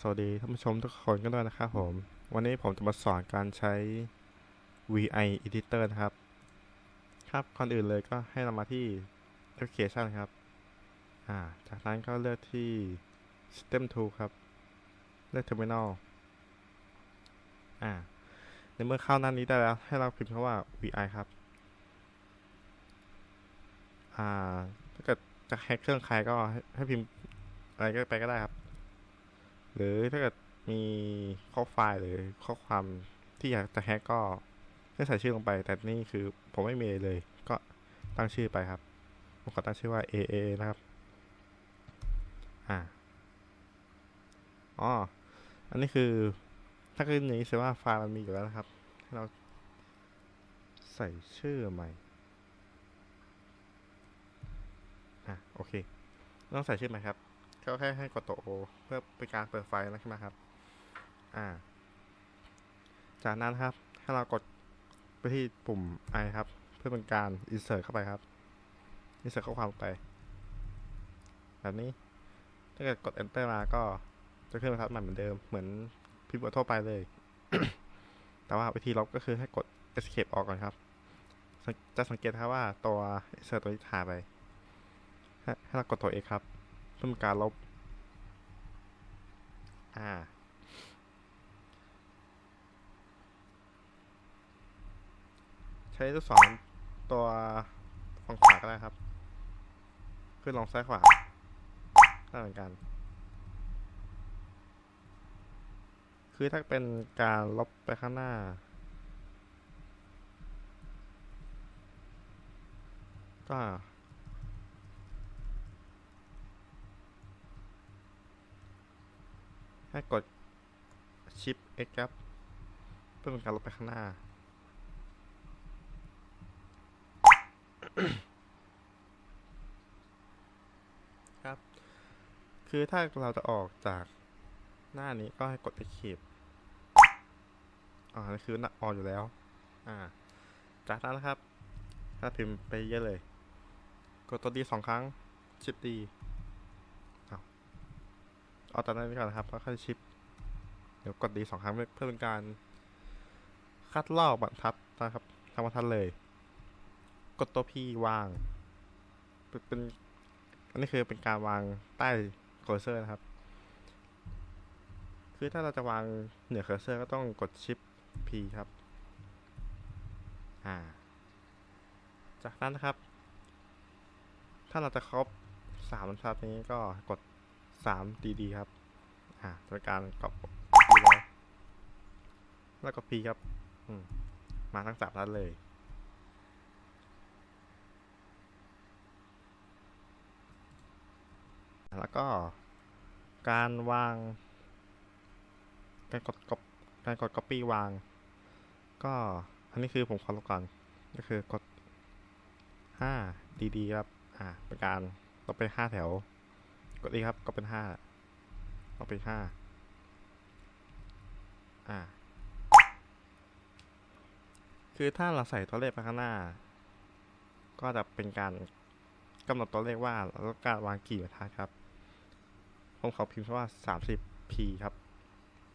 สวัสดีท่านผู้ชมทุกคนกันด้วยนะครับผม วันนี้ผมจะมาสอนการใช้ VI Editor นะครับ ครับก่อนอื่นเลยก็ให้เรามาที่ Application ครับ อ่า จากนั้นก็เลือกที่ System Tool ครับ เลือก Terminal อ่า ในเมื่อเข้าหน้านี้ได้แล้ว ให้เราพิมพ์คำว่า VI ครับ อ่า ถ้าเกิดจะแฮกเครื่องใครก็ให้ให้พิมพ์อะไรก็ไปก็ได้ครับ หรือถ้าเกิดมีข้อไฟล์หรือข้อความที่อยากจะแฮกก็ให้ใส่ชื่อลงไป แต่นี่คือผมไม่มีเลย ก็ตั้งชื่อไปครับผมขอตั้งชื่อว่า AA นะครับ อ่าอ๋ออันนี้คือถ้าขึ้นอย่างนี้แสดงว่าไฟล์มันมีอยู่แล้วนะครับ ให้เราใส่ชื่อใหม่ อะ โอเค ต้องใส่ชื่อใหม่ครับ ก็แค่ให้กดตัว O เพื่อเป็นการเปิดไฟล์นะใช่ไหมครับ อ่า จากนั้นครับ ให้เรากดไปที่ปุ่ม I ครับ เพื่อเป็นการ insert เข้าไปครับ insert ข้อความไป แบบนี้ ถ้าเกิดกด enter มาก็จะขึ้นบรรทัดใหม่เหมือนเดิม เหมือนพิมพ์ททั่วไปเลย แต่ว่าวิธีลบก็คือให้กด escape ออกก่อนครับ จะสังเกตครับว่าตัว insert ตัวนี้หายไป ให้ให้เรากดตัว X ครับ เพื่อเป็นการลบ อ่า ใช้ลูกศรตัวฝั่งขวาก็ได้ครับ ขึ้นลงซ้ายขวาได้เหมือนกัน คือถ้าเป็นการลบไปข้างหน้าก็ ให้กดชิป X ครับ เพื่อเป็นการลบไปข้างหน้า ครับ คือถ้าเราจะออกจากหน้านี้ก็ให้กด Escape อ่านี่คือหน้าออกอยู่แล้ว อ่า จากนั้นนะครับ ถ้าพิมพ์ไปเยอะเลย กดตัวดีสองครั้งชิปดี เอาตอนนั้นไปก่อนนะครับแล้วค่อยชิป เดี๋ยวกดดีสองครั้งเพื่อเป็นการ คัดลอกบรรทัดนะครับทั้งบรรทัดเลย กดตัวพีวางเป็นเป็นอันนี้คือเป็นการวางใต้เคอร์เซอร์นะครับ คือถ้าเราจะวางเหนือเคอร์เซอร์ก็ต้องกดชิป P ครับ อ่า จากนั้นนะครับ ถ้าเราจะครบสามบรรทัดนี้ก็กด สามดีๆครับ อ่าเป็นการกรอบพีไว้แล้วก็ P ครับ อืม มาทั้งสามรัดเลยแล้วก็การวาง การกดกการกด copy วาง ก็อันนี้คือผมขอลบก่อนก็คือกด5 dd ครับ อ่าเป็นการลบไป 5 แถว กดอีกครับก็เป็น5ลบไป5อ่า คือถ้าเราใส่ตัวเลขไปข้างหน้า ก็จะเป็นการกำหนดตัวเลขว่าเราต้องการวางกี่บรรทัดครับ ผมขอพิมพ์ว่า 30p ครับ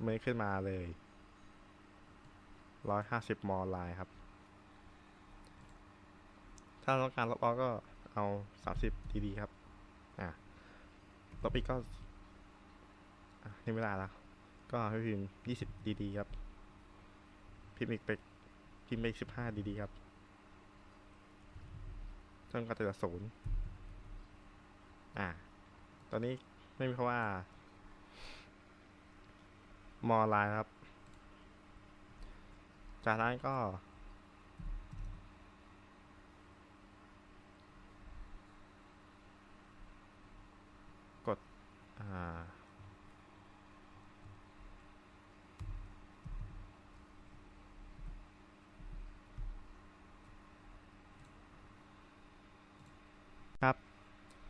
ไม่ขึ้นมาเลย 150มอลายครับ ถ้าต้องการลบออกก็เอา 30ดีๆครับ ลบอีกก็อะนี่ไม่ได้แล้วก็ให้พิมพ์20ดีๆครับ พิมพ์อีกไปพิมพ์ไปอีก15ดีๆครับจนกว่าจะเหลือศูนย์อะตอนนี้ไม่มีคำว่า มอลายครับ จากนั้นก็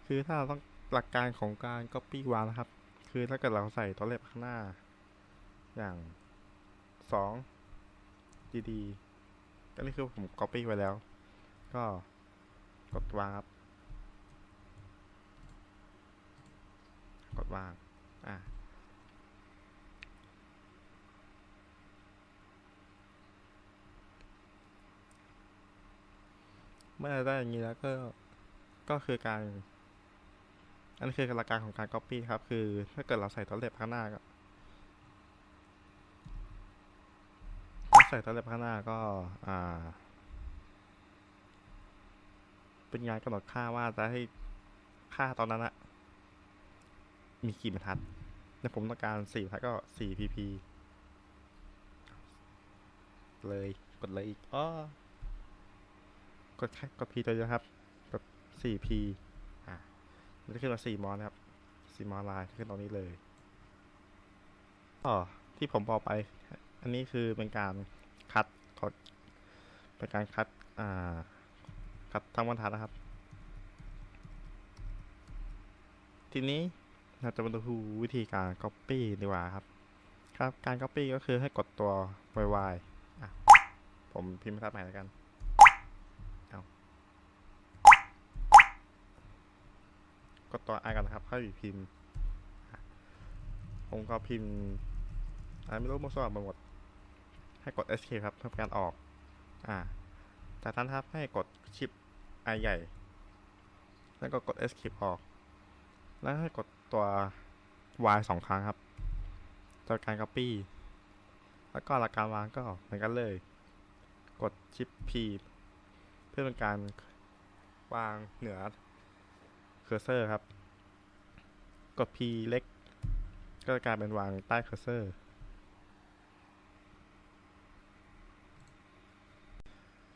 คือถ้าต้องหลักการของการก๊อปปี้วางนะครับ คือถ้าเกิดเราใส่ตัวเลขข้างหน้า อย่าง2 gd ก็นี่คือผมก๊อปปี้ไว้แล้ว ก็กดวางครับ กดวาง อะเมื่อได้อย่างนี้แล้วก็ ก็คือการ อันนี้คือหลักการของการ copy ครับ คือถ้าเกิดเราใส่ตัวเล็บข้างหน้าก็ถ้าใส่ตัวเล็บข้างหน้าก็อ่า เป็นงานกำหนดค่าว่าจะให้ค่าตอนนั้นอะมีกี่บรรทัดในผมต้องการสี่บรรทัดก็สี่ pp เลยกดเลยอีกอ้อกดแค่กด p ตัวเดียวครับกด 4p อะ มันจะขึ้นมา4มอนครับ4มอนไลน์ขึ้นตรงนี้เลยอ๋อที่ผมบอกไป อันนี้คือเป็นการคัดกดเป็นการคัดอ่าคัดทั้งบรรทัดนะครับ ทีนี้เราจะมาดูวิธีการ Copy ดีกว่าครับ ครับการ Copy ก็คือให้กดตัว y อะ ผมพิมพ์บรรทัดใหม่แล้วกัน เอา กดตัว i กันนะครับเข้าอยพิมพ์อะผมก็พิมพ์ไม่รู้มั่วซั่วหมด ให้กด escape ครับเพื่อการออก อ่าจากนั้นครับให้กดชิป i ใหญ่ แล้วก็กด escape ออก แล้วให้กดตัว y สองครั้งครับจากการ copy แล้วก็หลักการวางก็เหมือนกันเลย กดชิป P เพื่อเป็นการวางเหนือ เคอร์เซอร์ครับ กด P เล็ก ก็จะกลายเป็นวางใต้เคอร์เซอร์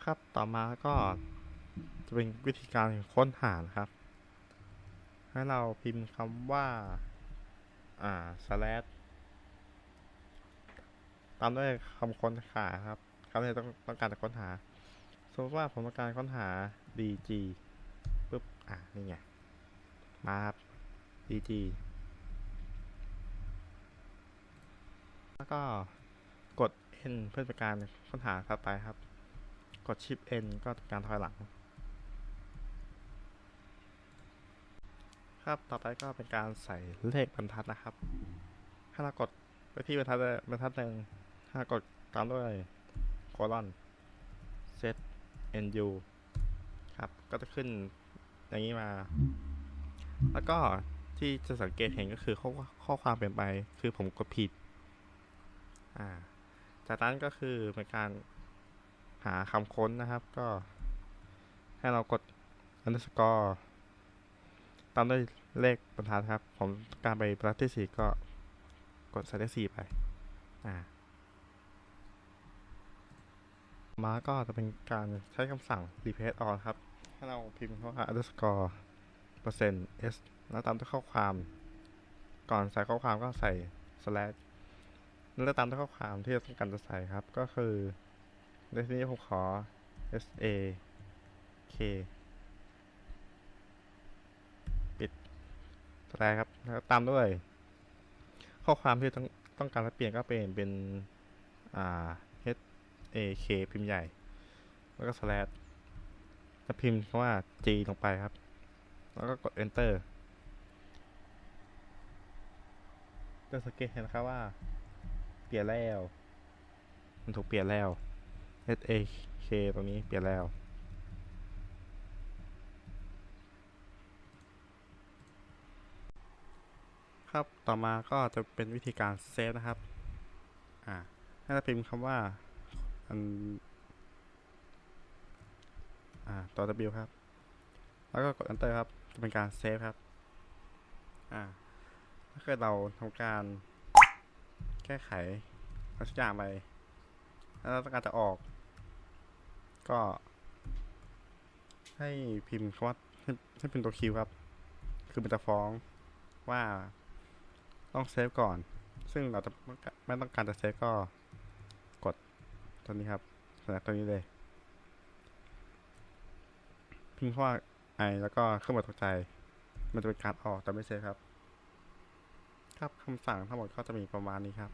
ครับต่อมาก็จะเป็นวิธีการค้นหานะครับ ให้เราพิมพ์คำว่า อ่า slash ตามด้วยคำค้นหาครับคำที่ต้องต้องการจะค้นหา สมมติว่าผมต้องการค้นหา dg ปุ๊บ อะนี่ไง มาครับ dg แล้วก็กด n เพื่อเป็นการค้นหาถัดไปครับ กดชิป n ก็เป็นการถอยหลัง ครับต่อไปก็เป็นการใส่เลขบรรทัดนะครับ ถ้าเรากดไปที่บรรทัดใดบรรทัดหนึ่งถ้ากดตามด้วยโคลอน set nu ครับ ก็จะขึ้นอย่างนี้มา แล้วก็ที่จะสังเกตเห็นก็คือข้อข้อความเปลี่ยนไป คือผมกดผิด อ่า จากนั้นก็คือเป็นการหาคำค้นนะครับ ก็ ให้เรากด underscore ตามด้วยเลขบรรทัดครับ ผมการไปบรรทัดที่สี่ก็กดใส่เลขสี่ไป อ่า มาก็จะเป็นการใช้คำสั่ง replace all ครับ ให้เราพิมพ์ว่า underscore เปอร์ s แล้วตามด้วยข้อความ ก่อนใส่ข้อความก็ใส่ slash แล้วตามด้วยข้อความที่เราต้องการจะใส่ครับ ก็คือในที่นี้ผมขอ s a k ปิด slash ครับ แล้วตามด้วย ข้อความที่ต้องต้องการจะเปลี่ยนก็เป็นเป็นอ่า h a k พิมพ์ใหญ่ แล้วก็ slash แล้วพิมพ์คำว่า g ลงไปครับ แล้วก็กด enter จะสังเกตเห็นครับว่า เปลี่ยนแล้ว มันถูกเปลี่ยนแล้ว h a k ตรงนี้เปลี่ยนแล้วครับ ต่อมาก็จะเป็นวิธีการเซฟนะครับ อ่า ให้เราพิมพ์คำว่า อัน อ่าตัว W ครับ แล้วก็กด enter ครับ จะเป็นการเซฟครับ อ่า ถ้าเกิดเราทำการแก้ไขอะไรสักอย่างไปแล้วต้องการจะออก ก็ ให้พิมพ์คำว่าให้ให้เป็นตัวคิวครับ คือมันจะฟ้องว่าต้องเซฟก่อน ซึ่งเราจะไม่ต้องการจะเซฟก็กดตัวนี้ครับสแนปตัวนี้เลยพิมพ์คำว่า ไอแล้วก็เครื่องหมายตกใจ มันจะเป็นการออกแต่ไม่เซฟครับ ครับคำสั่งทั้งหมดก็จะมีประมาณนี้ครับ